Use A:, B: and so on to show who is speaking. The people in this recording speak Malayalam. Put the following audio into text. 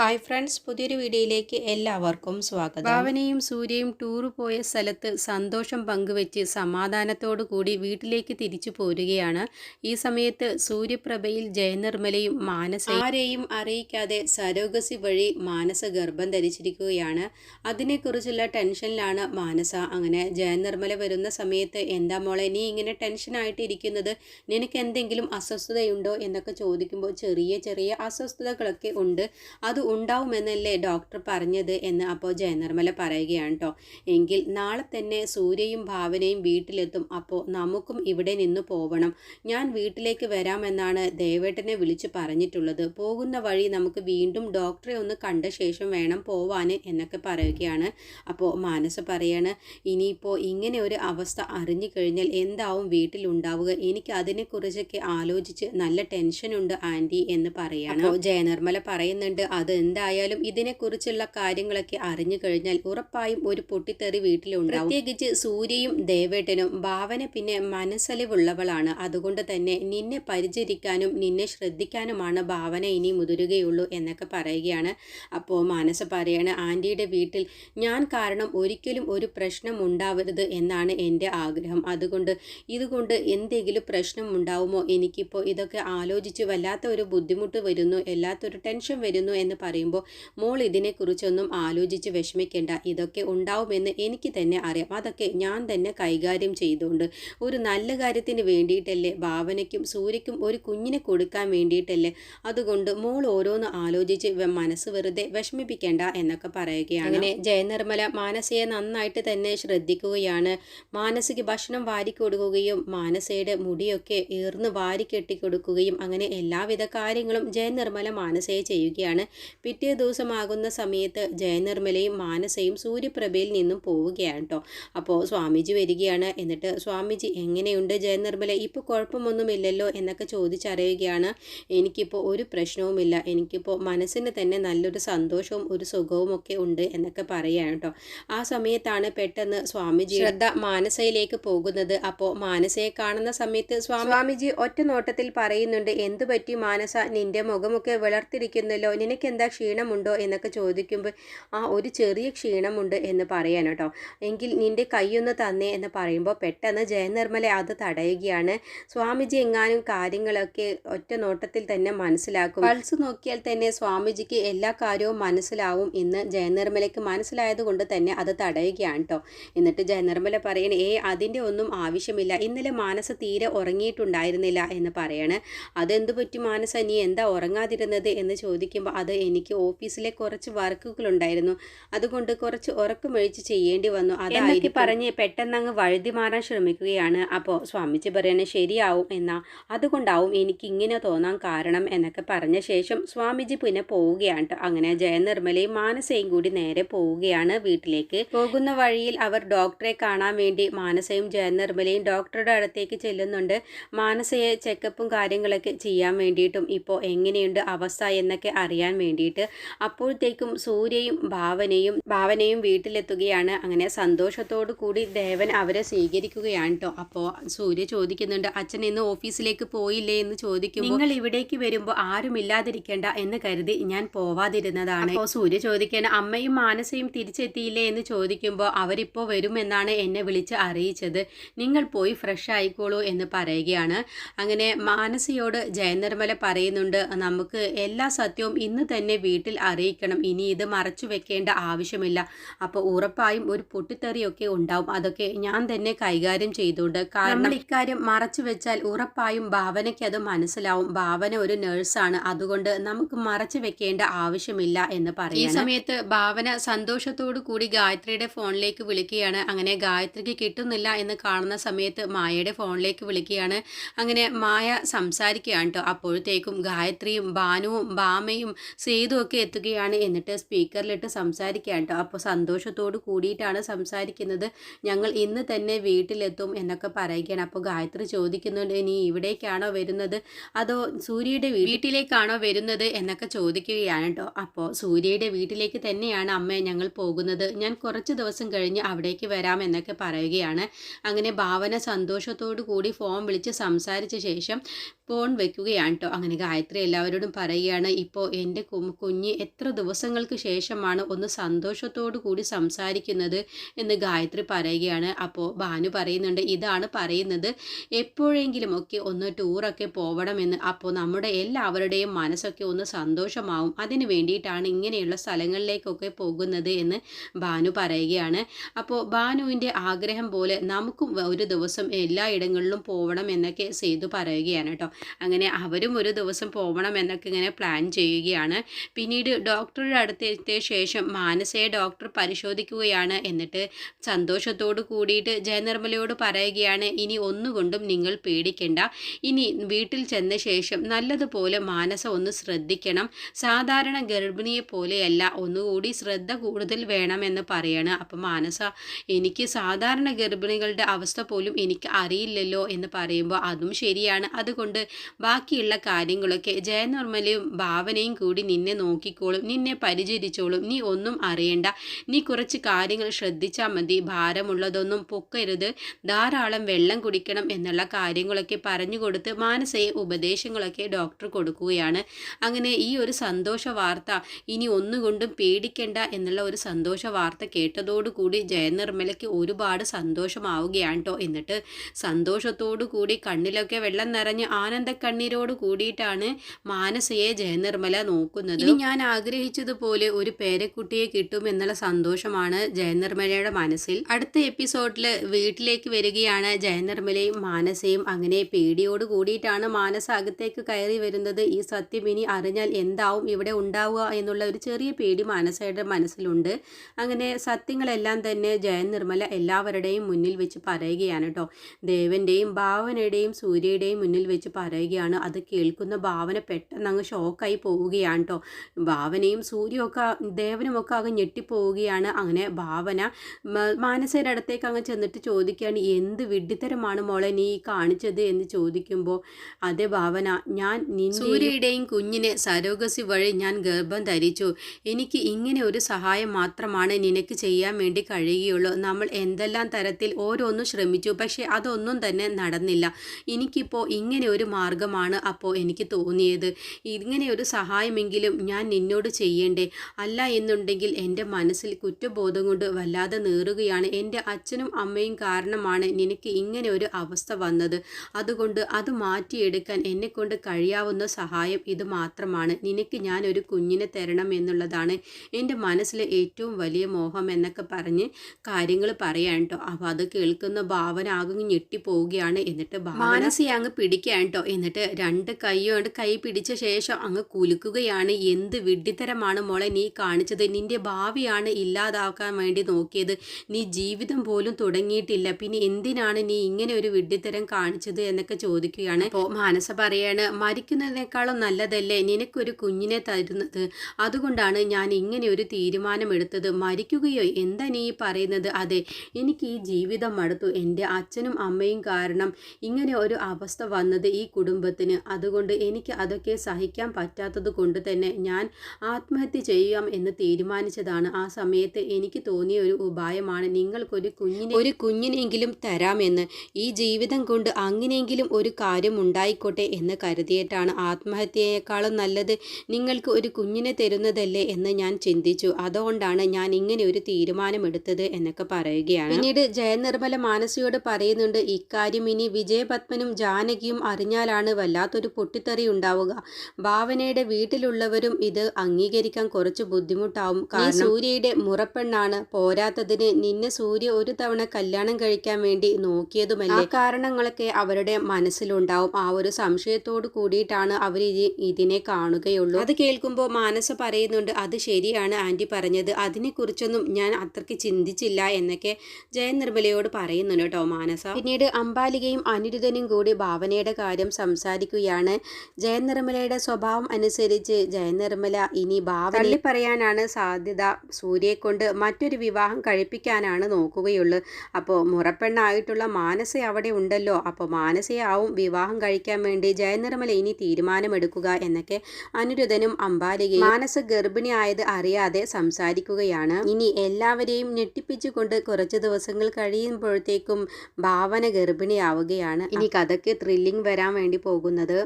A: ഹായ് ഫ്രണ്ട്സ് പുതിയൊരു വീഡിയോയിലേക്ക് എല്ലാവർക്കും സ്വാഗതം. ഭാവനയും സൂര്യയും ടൂർ പോയ സ്ഥലത്ത് സന്തോഷം പങ്കുവെച്ച് സമാധാനത്തോടു കൂടി വീട്ടിലേക്ക് തിരിച്ചു പോരുകയാണ്. ഈ സമയത്ത് സൂര്യപ്രഭയിൽ ജയനിർമ്മലയും മാനസ ആരെയും അറിയിക്കാതെ സരോഗസി വഴി മാനസ ഗർഭം ധരിച്ചിരിക്കുകയാണ്. അതിനെക്കുറിച്ചുള്ള ടെൻഷനിലാണ് മാനസ. അങ്ങനെ ജയനിർമ്മല വരുന്ന സമയത്ത് എന്താ മോളെ നീ ഇങ്ങനെ ടെൻഷനായിട്ട് ഇരിക്കുന്നത് നിനക്ക് എന്തെങ്കിലും അസ്വസ്ഥതയുണ്ടോ? എന്നൊക്കെ ചോദിക്കുമ്പോൾ ചെറിയ ചെറിയ അസ്വസ്ഥതകളൊക്കെ ഉണ്ട്. അത് ഉണ്ടാവുമെന്നല്ലേ ഡോക്ടർ പറഞ്ഞത് എന്ന് അപ്പോൾ ജയനിർമ്മല പറയുകയാണ് കേട്ടോ എങ്കിൽ നാളെ തന്നെ സൂര്യയും ഭാവനയും വീട്ടിലെത്തും. അപ്പോൾ നമുക്കും ഇവിടെ നിന്ന് പോവണം. ഞാൻ വീട്ടിലേക്ക് വരാമെന്നാണ് ദേവേട്ടനെ വിളിച്ച് പറഞ്ഞിട്ടുള്ളത്. പോകുന്ന വഴി നമുക്ക് വീണ്ടും ഡോക്ടറെ ഒന്ന് കണ്ട ശേഷം വേണം പോവാൻ എന്നൊക്കെ പറയുകയാണ്. അപ്പോൾ മാനസ പറയാണ് ഇനിയിപ്പോൾ ഇങ്ങനെ ഒരു അവസ്ഥ അറിഞ്ഞു കഴിഞ്ഞാൽ എന്താവും വീട്ടിലുണ്ടാവുക എനിക്ക് അതിനെക്കുറിച്ചൊക്കെ ആലോചിച്ച് നല്ല ടെൻഷനുണ്ട് ആന്റി എന്ന് പറയാണ്. ജയനിർമ്മല പറയുന്നുണ്ട് അത് എന്തായാലും ഇതിനെക്കുറിച്ചുള്ള കാര്യങ്ങളൊക്കെ അറിഞ്ഞു കഴിഞ്ഞാൽ ഉറപ്പായും ഒരു പൊട്ടിത്തെറി വീട്ടിലുണ്ടാവും. പ്രത്യേകിച്ച് സൂര്യയും ദേവേട്ടനും ഭാവന പിന്നെ മനസ്സലിവുള്ളവളാണ്. അതുകൊണ്ട് തന്നെ നിന്നെ പരിചരിക്കാനും നിന്നെ ശ്രദ്ധിക്കാനുമാണ് ഭാവന ഇനി മുതിരുകയുള്ളൂ എന്നൊക്കെ പറയുകയാണ്. അപ്പോൾ മനസ്സ് പറയാണ് ആന്റിയുടെ വീട്ടിൽ ഞാൻ കാരണം ഒരിക്കലും ഒരു പ്രശ്നം ഉണ്ടാവരുത് എന്നാണ് എന്റെ ആഗ്രഹം. അതുകൊണ്ട് ഇതുകൊണ്ട് എന്തെങ്കിലും പ്രശ്നം ഉണ്ടാവുമോ? എനിക്കിപ്പോൾ ഇതൊക്കെ ആലോചിച്ച് വല്ലാത്ത ഒരു ബുദ്ധിമുട്ട് വരുന്നു വല്ലാത്തൊരു ടെൻഷൻ വരുന്നു എന്ന് പറയുമ്പോൾ മോൾ ഇതിനെക്കുറിച്ചൊന്നും ആലോചിച്ച് വിഷമിക്കേണ്ട. ഇതൊക്കെ ഉണ്ടാവുമെന്ന് എനിക്ക് തന്നെ അറിയാം. അതൊക്കെ ഞാൻ തന്നെ കൈകാര്യം ചെയ്തുകൊണ്ട്. ഒരു നല്ല കാര്യത്തിന് വേണ്ടിയിട്ടല്ലേ ഭാവനയ്ക്കും സൂര്യയ്ക്കും ഒരു കുഞ്ഞിനെ കൊടുക്കാൻ വേണ്ടിയിട്ടല്ലേ? അതുകൊണ്ട് മോൾ ഓരോന്ന് ആലോചിച്ച് മനസ്സ് വെറുതെ വിഷമിപ്പിക്കേണ്ട എന്നൊക്കെ പറയുകയാണ്. അങ്ങനെ ജയനിർമ്മല മാനസയെ നന്നായിട്ട് തന്നെ ശ്രദ്ധിക്കുകയാണ്. മാനസിക ഭക്ഷണം വാരി കൊടുക്കുകയും മാനസയുടെ മുടിയൊക്കെ ഈർന്ന് വാരി കെട്ടിക്കൊടുക്കുകയും അങ്ങനെ എല്ലാവിധ കാര്യങ്ങളും ജയനിർമ്മല മാനസയെ ചെയ്യുകയാണ്. പിറ്റേ ദിവസമാകുന്ന സമയത്ത് ജയനിർമ്മലയും മാനസയും സൂര്യപ്രഭയിൽ നിന്നും പോവുകയാണ് കേട്ടോ അപ്പോൾ സ്വാമിജി വരികയാണ്. എന്നിട്ട് സ്വാമിജി എങ്ങനെയുണ്ട് ജയനിർമ്മല? ഇപ്പോൾ കുഴപ്പമൊന്നുമില്ലല്ലോ? എന്നൊക്കെ ചോദിച്ചറിയുകയാണ്. എനിക്കിപ്പോൾ ഒരു പ്രശ്നവുമില്ല. എനിക്കിപ്പോൾ മനസ്സിന് തന്നെ നല്ലൊരു സന്തോഷവും ഒരു സുഖവും ഒക്കെ ഉണ്ട് എന്നൊക്കെ പറയുകയാണ് കേട്ടോ ആ സമയത്താണ് പെട്ടെന്ന് സ്വാമിജി ശ്രദ്ധ മാനസയിലേക്ക് പോകുന്നത്. അപ്പോൾ മാനസയെ കാണുന്ന സമയത്ത് സ്വാമിജി ഒറ്റ നോട്ടത്തിൽ പറയുന്നുണ്ട് എന്തുപറ്റി മാനസ? നിന്റെ മുഖമൊക്കെ വിളർത്തിരിക്കുന്നല്ലോ. നിനക്ക് എന്താ ക്ഷീണമുണ്ടോ എന്നൊക്കെ ചോദിക്കുമ്പോൾ ആ ഒരു ചെറിയ ക്ഷീണമുണ്ട് എന്ന് പറയാൻ കേട്ടോ. എങ്കിൽ നിന്റെ കൈയൊന്ന് തന്നേ എന്ന് പറയുമ്പോൾ പെട്ടെന്ന് ജയനിർമ്മല അത് തടയുകയാണ്. സ്വാമിജി എങ്ങാനും കാര്യങ്ങളൊക്കെ ഒറ്റ നോട്ടത്തിൽ തന്നെ മനസ്സിലാക്കും. പൾസ് നോക്കിയാൽ തന്നെ സ്വാമിജിക്ക് എല്ലാ കാര്യവും മനസ്സിലാവും എന്ന് ജയനിർമ്മലയ്ക്ക് മനസ്സിലായത് കൊണ്ട് തന്നെ അത് തടയുകയാണ് കേട്ടോ എന്നിട്ട് ജയനിർമ്മല പറയണ ഏ അതിന്റെ ഒന്നും ആവശ്യമില്ല. ഇന്നലെ മാനസ തീരെ ഉറങ്ങിയിട്ടുണ്ടായിരുന്നില്ല എന്ന് പറയാണ്. അതെന്തു പറ്റി മാനസ? നീ എന്താ ഉറങ്ങാതിരുന്നത്? എന്ന് ചോദിക്കുമ്പോൾ അത് എനിക്ക് ഓഫീസിലെ കുറച്ച് വർക്കുകൾ ഉണ്ടായിരുന്നു അതുകൊണ്ട് കുറച്ച് ഉറക്കമൊഴിച്ച് ചെയ്യേണ്ടി വന്നു. അതായിരിക്കും പറഞ്ഞ് പെട്ടെന്ന് അങ്ങ് വഴുതി മാറാൻ ശ്രമിക്കുകയാണ്. അപ്പോൾ സ്വാമിജി പറയണേ ശരിയാവും എന്നാ. അതുകൊണ്ടാവും എനിക്ക് ഇങ്ങനെ തോന്നാൻ കാരണം എന്നൊക്കെ പറഞ്ഞ ശേഷം സ്വാമിജി പിന്നെ പോവുകയാണ്. അങ്ങനെ ജയനിർമ്മലയും മാനസയും കൂടി നേരെ പോവുകയാണ് വീട്ടിലേക്ക്. പോകുന്ന വഴിയിൽ അവർ ഡോക്ടറെ കാണാൻ വേണ്ടി മാനസയും ജയനിർമ്മലയും ഡോക്ടറുടെ അടുത്തേക്ക് ചെല്ലുന്നുണ്ട്. മാനസയെ ചെക്കപ്പും കാര്യങ്ങളൊക്കെ ചെയ്യാൻ വേണ്ടിയിട്ടും ഇപ്പോൾ എങ്ങനെയുണ്ട് അവസ്ഥ എന്നൊക്കെ അറിയാൻ വേണ്ടിയിട്ട്. അപ്പോഴത്തേക്കും സൂര്യയും ഭാവനയും ഭാവനയും വീട്ടിലെത്തുകയാണ്. അങ്ങനെ സന്തോഷത്തോടു കൂടി ദേവൻ അവരെ സ്വീകരിക്കുകയാണ് കേട്ടോ അപ്പോൾ സൂര്യ ചോദിക്കുന്നുണ്ട് അച്ഛൻ ഇന്ന് ഓഫീസിലേക്ക് പോയില്ലേ? എന്ന് ചോദിക്കും നിങ്ങൾ ഇവിടേക്ക് വരുമ്പോൾ ആരുമില്ലാതിരിക്കേണ്ട എന്ന് കരുതി ഞാൻ പോവാതിരുന്നതാണ്. അപ്പോൾ സൂര്യ ചോദിക്കേണ്ട അമ്മയും മാനസയും തിരിച്ചെത്തിയില്ലേ? എന്ന് ചോദിക്കുമ്പോൾ അവരിപ്പോൾ വരുമെന്നാണ് എന്നെ വിളിച്ച് അറിയിച്ചത്. നിങ്ങൾ പോയി ഫ്രഷ് ആയിക്കോളൂ എന്ന് പറയുകയാണ്. അങ്ങനെ മാനസയോട് ജയനിർമ്മല പറയുന്നുണ്ട് നമുക്ക് എല്ലാ സത്യവും ഇന്ന് തന്നെ വീട്ടിൽ അറിയിക്കണം. ഇനി ഇത് മറച്ചു വെക്കേണ്ട ആവശ്യമില്ല. അപ്പോൾ ഉറപ്പായും ഒരു പൊട്ടിത്തെറിയൊക്കെ ഉണ്ടാവും. അതൊക്കെ ഞാൻ തന്നെ കൈകാര്യം ചെയ്തുകൊണ്ട് കാരണം ഇക്കാര്യം മറച്ചു വെച്ചാൽ ഉറപ്പായും ഭാവനയ്ക്ക് അത് മനസ്സിലാവും. ഭാവന ഒരു നേഴ്സാണ്. അതുകൊണ്ട് നമുക്ക് മറച്ചു വെക്കേണ്ട ആവശ്യമില്ല എന്ന് പറയും ഈ സമയത്ത് ഭാവന സന്തോഷത്തോടു കൂടി ഗായത്രിയുടെ ഫോണിലേക്ക് വിളിക്കുകയാണ്. അങ്ങനെ ഗായത്രിക്ക് കിട്ടുന്നില്ല എന്ന് കാണുന്ന സമയത്ത് മായയുടെ ഫോണിലേക്ക് വിളിക്കുകയാണ്. അങ്ങനെ മായ സംസാരിക്കുകയാണ് കേട്ടോ. അപ്പോഴത്തേക്കും ഗായത്രിയും ഭാനുവും ഭാമയും സേതു ഒക്കെ എത്തുകയാണ് എന്നിട്ട് സ്പീക്കറിലിട്ട് സംസാരിക്കുകയാണ് കേട്ടോ. അപ്പോൾ സന്തോഷത്തോട് കൂടിയിട്ടാണ് സംസാരിക്കുന്നത്. ഞങ്ങൾ ഇന്ന് തന്നെ വീട്ടിലെത്തും എന്നൊക്കെ പറയുകയാണ്. അപ്പോൾ ഗായത്രി ചോദിക്കുന്നുണ്ട് ഇനി ഇവിടേക്കാണോ വരുന്നത്? അതോ സൂര്യയുടെ വീട്ടിലേക്കാണോ വരുന്നത്? എന്നൊക്കെ ചോദിക്കുകയാണ് കേട്ടോ. അപ്പോൾ സൂര്യയുടെ വീട്ടിലേക്ക് തന്നെയാണ് അമ്മ ഞങ്ങൾ പോകുന്നത്. ഞാൻ കുറച്ച് ദിവസം കഴിഞ്ഞ് അവിടേക്ക് വരാം എന്നൊക്കെ പറയുകയാണ്. അങ്ങനെ ഭാവന സന്തോഷത്തോടു കൂടി ഫോൺ വിളിച്ച് സംസാരിച്ച ശേഷം ഫോൺ വെക്കുകയാണ് കേട്ടോ അങ്ങനെ ഗായത്രി എല്ലാവരോടും പറയുകയാണ് ഇപ്പോൾ എന്റെ കുഞ്ഞ് എത്ര ദിവസങ്ങൾക്ക് ശേഷമാണ് ഒന്ന് സന്തോഷത്തോടു കൂടി സംസാരിക്കുന്നത്? എന്ന് ഗായത്രി പറയുകയാണ്. അപ്പോൾ ഭാനു പറയുന്നുണ്ട് ഇതാണ് പറയുന്നത്. എപ്പോഴെങ്കിലും ഒക്കെ ഒന്ന് ടൂറൊക്കെ പോകണമെന്ന് അപ്പോൾ നമ്മുടെ എല്ലാവരുടെയും മനസ്സൊക്കെ ഒന്ന് സന്തോഷമാവും. അതിന് വേണ്ടിയിട്ടാണ് ഇങ്ങനെയുള്ള സ്ഥലങ്ങളിലേക്കൊക്കെ പോകുന്നത് എന്ന് ഭാനു പറയുകയാണ്. അപ്പോൾ ഭാനുവിന്റെ ആഗ്രഹം പോലെ നമുക്കും ഒരു ദിവസം എല്ലായിടങ്ങളിലും പോകണം എന്നൊക്കെ സേതു പറയുകയാണ് കേട്ടോ അങ്ങനെ അവരും ഒരു ദിവസം പോകണം എന്നൊക്കെ ഇങ്ങനെ പ്ലാൻ ചെയ്യുകയാണ്. പിന്നീട് ഡോക്ടറുടെ അടുത്തെത്തിയ ശേഷം മാനസയെ ഡോക്ടർ പരിശോധിക്കുകയാണ്. എന്നിട്ട് സന്തോഷത്തോട് കൂടിയിട്ട് ജയനിർമ്മലയോട് പറയുകയാണ് ഇനി ഒന്നുകൊണ്ടും നിങ്ങൾ പേടിക്കേണ്ട. ഇനി വീട്ടിൽ ചെന്ന ശേഷം നല്ലതുപോലെ മാനസ ഒന്ന് ശ്രദ്ധിക്കണം. സാധാരണ ഗർഭിണിയെ പോലെയല്ല ഒന്നുകൂടി ശ്രദ്ധ കൂടുതൽ വേണമെന്ന് പറയാണ്. അപ്പം മാനസ എനിക്ക് സാധാരണ ഗർഭിണികളുടെ അവസ്ഥ പോലും എനിക്ക് അറിയില്ലല്ലോ എന്ന് പറയുമ്പോൾ അതും ശരിയാണ്. അതുകൊണ്ട് ബാക്കിയുള്ള കാര്യങ്ങളൊക്കെ ജയനിർമ്മലയും ഭാവനയും കൂടി നിന്നെ നോക്കിക്കോളും നിന്നെ പരിചരിച്ചോളും. നീ ഒന്നും അറിയണ്ട. നീ കുറച്ച് കാര്യങ്ങൾ ശ്രദ്ധിച്ചാൽ മതി. ഭാരമുള്ളതൊന്നും പൊക്കരുത്. ധാരാളം വെള്ളം കുടിക്കണം എന്നുള്ള കാര്യങ്ങളൊക്കെ പറഞ്ഞു കൊടുത്ത് മാനസയെ ഉപദേശങ്ങളൊക്കെ ഡോക്ടർ കൊടുക്കുകയാണ്. അങ്ങനെ ഈ ഒരു സന്തോഷ വാർത്ത ഇനി ഒന്നുകൊണ്ടും പേടിക്കണ്ട എന്നുള്ള ഒരു സന്തോഷ വാർത്ത കേട്ടതോടുകൂടി ജയനിർമ്മലയ്ക്ക് ഒരുപാട് സന്തോഷമാവുകയാണ് കേട്ടോ എന്നിട്ട് സന്തോഷത്തോടു കൂടി കണ്ണിലൊക്കെ വെള്ളം നിറഞ്ഞ് ആനന്ദ കണ്ണീരോട് കൂടിയിട്ടാണ് മാനസയെ ജയനിർമ്മല നോക്കുന്നത്. ഇനി ഞാൻ ആഗ്രഹിച്ചതുപോലെ ഒരു പേരക്കുട്ടിയെ കിട്ടും എന്നുള്ള സന്തോഷമാണ് ജയനിർമ്മലയുടെ മനസ്സിൽ. അടുത്ത എപ്പിസോഡിൽ വീട്ടിലേക്ക് വരികയാണ് ജയനിർമ്മലയും മാനസയും. അങ്ങനെ പേടിയോട് കൂടിയിട്ടാണ് മാനസ അകത്തേക്ക് കയറി വരുന്നത്. ഈ സത്യം ഇനി അറിഞ്ഞാൽ എന്താവും ഇവിടെ ഉണ്ടാവുക എന്നുള്ള ഒരു ചെറിയ പേടി മാനസയുടെ മനസ്സിലുണ്ട്. അങ്ങനെ സത്യങ്ങളെല്ലാം തന്നെ ജയനിർമ്മല എല്ലാവരുടെയും മുന്നിൽ വെച്ച് പറയുകയാണ് കേട്ടോ. ദേവന്റെയും ഭാവനയുടെയും സൂര്യയുടെയും മുന്നിൽ വെച്ച് പറയുകയാണ്. അത് കേൾക്കുന്ന ഭാവന പെട്ടെന്ന് അങ്ങ് ഷോക്കായി പോവുകയാണ് കേട്ടോ ഭാവനയും സൂര്യമൊക്കെ ദേവനുമൊക്കെ അങ്ങ് ഞെട്ടിപ്പോവുകയാണ്. അങ്ങനെ ഭാവന മാനസയുടെ അടുത്തേക്ക് അങ്ങ് ചെന്നിട്ട് ചോദിക്കുകയാണ് എന്ത് വിഡ്ഢിത്തരമാണ് മോളെ നീ കാണിച്ചത്? എന്ന് ചോദിക്കുമ്പോൾ അതേ ഭാവന ഞാൻ സൂര്യയുടെയും കുഞ്ഞിനെ സരോഗസി വഴി ഞാൻ ഗർഭം ധരിച്ചു. എനിക്ക് ഇങ്ങനെ ഒരു സഹായം മാത്രമാണ് നിനക്ക് ചെയ്യാൻ വേണ്ടി കഴിയുകയുള്ളൂ. നമ്മൾ എന്തെല്ലാം തരത്തിൽ ഓരോന്നും ശ്രമിച്ചു. പക്ഷേ അതൊന്നും തന്നെ നടന്നില്ല. എനിക്കിപ്പോൾ ഇങ്ങനെ ഒരു മാർഗമാണ് അപ്പോൾ എനിക്ക് തോന്നിയത്. ഇങ്ങനെ ഒരു സഹായമെങ്കിലും ഞാൻ നിന്നോട് ചെയ്യേണ്ടേ? അല്ല എന്നുണ്ടെങ്കിൽ എന്റെ മനസ്സിൽ കുറ്റബോധം കൊണ്ട് വല്ലാതെ നേറുകയാണ്. എന്റെ അച്ഛനും അമ്മയും കാരണമാണ് നിനക്ക് ഇങ്ങനെ ഒരു അവസ്ഥ വന്നത്. അതുകൊണ്ട് അത് മാറ്റിയെടുക്കാൻ എന്നെക്കൊണ്ട് കഴിയാവുന്ന സഹായം ഇത് മാത്രമാണ്. നിനക്ക് ഞാൻ ഒരു കുഞ്ഞിനെ തരണം എന്നുള്ളതാണ് എന്റെ മനസ്സിലെ ഏറ്റവും വലിയ മോഹം എന്നൊക്കെ പറഞ്ഞ് കാര്യങ്ങൾ പറയാൻ കേട്ടോ അപ്പോൾ അത് കേൾക്കുന്ന ഭാവന ആകെ ഞെട്ടിപ്പോവുകയാണ്. എന്നിട്ട് മാനസി അങ്ങ് പിടിക്കാൻ കേട്ടോ എന്നിട്ട് രണ്ട് കൈയോ കൈ പിടിച്ച ശേഷം അങ്ങ് കുലുക്കുകയാണ്. എന്ത് വിഡ്ഢിത്തരമാണ് മോളെ നീ കാണിച്ചത്. നിന്റെ ഭാവിയാണ് ഇല്ലാതാക്കാൻ വേണ്ടി നോക്കിയത്. നീ ജീവിതം പോലും തുടങ്ങിയിട്ടില്ല. പിന്നെ എന്തിനാണ് നീ ഇങ്ങനെ ഒരു വിഡ്ഢിത്തരം കാണിച്ചത് എന്നൊക്കെ ചോദിക്കുകയാണ്. അപ്പോൾ മാനസ പറയാണ് മരിക്കുന്നതിനേക്കാളും നല്ലതല്ലേ നിനക്കൊരു കുഞ്ഞിനെ തരുന്നത്? അതുകൊണ്ടാണ് ഞാൻ ഇങ്ങനെ ഒരു തീരുമാനമെടുത്തത്. മരിക്കുകയോ? എന്താ നീ പറയുന്നത്? അതെ എനിക്ക് ഈ ജീവിതം മടുത്തു. എന്റെ അച്ഛനും അമ്മയും കാരണം ഇങ്ങനെ ഒരു അവസ്ഥ വന്നത്. ഈ കുടുംബത്തിന്. അതുകൊണ്ട് എനിക്ക് അതൊക്കെ സഹിക്കാൻ പറ്റാത്തത് കൊണ്ട് തന്നെ ഞാൻ ആത്മഹത്യ ചെയ്യാം എന്ന് തീരുമാനിച്ചതാണ്. ആ സമയത്ത് എനിക്ക് തോന്നിയ ഒരു ഉപായമാണ് നിങ്ങൾക്കൊരു കുഞ്ഞിനെ ഒരു കുഞ്ഞിനെങ്കിലും തരാമെന്ന്. ഈ ജീവിതം കൊണ്ട് അങ്ങനെയെങ്കിലും ഒരു കാര്യം ഉണ്ടായിക്കോട്ടെ എന്ന് കരുതിയിട്ടാണ് ആത്മഹത്യയേക്കാളും നല്ലത് നിങ്ങൾക്ക് ഒരു കുഞ്ഞിനെ തരുന്നതല്ലേ എന്ന് ഞാൻ ചിന്തിച്ചു. അതുകൊണ്ടാണ് ഞാൻ ഇങ്ങനെ ഒരു തീരുമാനമെടുത്തത് എന്നൊക്കെ പറയുകയാണ്. പിന്നീട് ജയനിർമ്മല മാനസിയോട് പറയുന്നുണ്ട് ഇക്കാര്യം ഇനി വിജയപത്മനും ജാനകിയും അറിഞ്ഞാലാണ് വല്ലാത്തൊരു പൊട്ടിത്തെറി ഉണ്ടാവുക. ഭാവനയുടെ വീട്ടിലുള്ളവരും ഇത് അംഗീകരിക്കാൻ കുറച്ച് ബുദ്ധിമുട്ടാവും. കാരണം സൂര്യയുടെ മുറപ്പെണ്ണാണ് പോരാത്തതിന് നിന്നെ സൂര്യ ഒരു തവണ കല്യാണം കഴിക്കാൻ വേണ്ടി നോക്കിയതുമല്ല? കാരണങ്ങളൊക്കെ അവരുടെ മനസ്സിലുണ്ടാവും. ആ ഒരു സംശയത്തോട് കൂടിയിട്ടാണ് അവർ ഇതിനെ കാണുകയുള്ളൂ. അത് കേൾക്കുമ്പോൾ മാനസ പറയുന്നുണ്ട് അത് ശരിയാണ് ആന്റി പറഞ്ഞത്. അതിനെക്കുറിച്ചൊന്നും ഞാൻ അത്രയ്ക്ക് ചിന്തിച്ചില്ല എന്നൊക്കെ ജയനിർമ്മലയോട് പറയുന്നുണ്ട് കേട്ടോ മാനസ. പിന്നീട് അംബാലികയും അനിരുദ്ധനും കൂടി ഭാവനയുടെ കാര്യം സംസാരിക്കുകയാണ്. ജയനിർമ്മലയുടെ സ്വഭാവം അനുസരിച്ച് ജയനിർമ്മല ഇനി ഭാവി പറയാനാണ് സാധ്യത. സൂര്യയെ കൊണ്ട് മറ്റൊരു വിവാഹം കഴിപ്പിക്കാനാണ് നോക്കുകയുള്ളൂ. അപ്പോൾ മുറപ്പെണ്ണായിട്ടുള്ള മാനസ അവിടെ ഉണ്ടല്ലോ. അപ്പോൾ മാനസയാവും വിവാഹം കഴിക്കാൻ വേണ്ടി ജയനിർമ്മല ഇനി തീരുമാനമെടുക്കുക എന്നൊക്കെ അനിരുദ്ധനും അംബാലികയും മാനസ ഗർഭിണി ആയത് അറിയാതെ സംസാരിക്കുകയാണ്. ഇനി എല്ലാവരെയും ഞെട്ടിപ്പിച്ചുകൊണ്ട് കുറച്ച് ദിവസങ്ങൾ കഴിയുമ്പോഴത്തേക്കും ഭാവന ഗർഭിണിയാവുകയാണ്. ഇനി കഥയ്ക്ക് ത്രില്ലിംഗ് വരാൻ വേണ്ടി പോകുന്നത്.